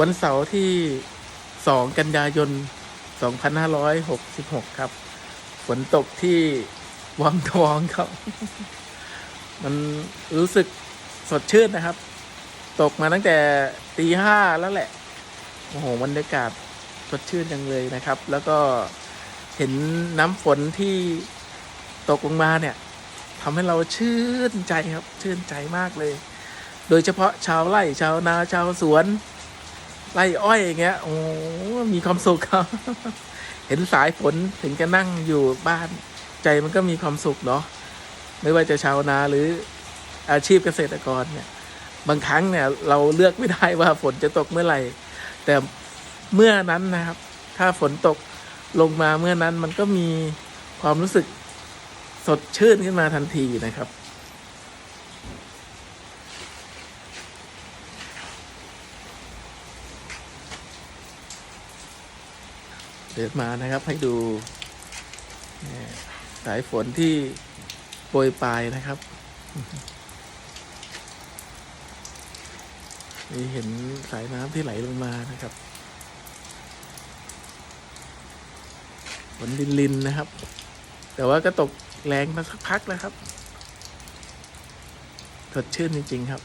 วันเสาร์ที่ 2 กันยายน 2566 ครับ ฝนตกที่วังทองครับ มันรู้สึกสดชื่นนะครับ ตกมาตั้งแต่ตีห้าแล้วแหละ โอ้โหบรรยากาศสดชื่นจังเลยนะครับ แล้วก็เห็นน้ำฝนที่ตกลงมาเนี่ยทำให้เราชื่นใจครับ ชื่นใจมากเลย โดยเฉพาะชาวไร่ชาวนาชาวสวน ไร่อ้อยอย่างเงี้ยโอ้มีความสุขครับเห็นสายฝนถึงจะนั่งอยู่บ้านใจมันก็มีความสุขเนาะไม่ว่าจะชาวนาหรืออาชีพเกษตรกรเนี่ย บางครั้งเนี่ย เราเลือกไม่ได้ว่าฝนจะตกเมื่อไหร่ แต่เมื่อนั้นนะครับ ถ้าฝนตกลงมาเมื่อนั้นมันก็มีความรู้สึกสดชื่นขึ้นมาทันทีนะครับ เดินมานะครับให้ดูสายฝนที่โปรยปลายนะครับ นี่เห็นสายน้ำที่ไหลลงมานะครับฝนลินลินนะครับ แต่ว่าก็ตกแรงมาสักพักแล้วครับสดชื่นจริง ๆ ครับ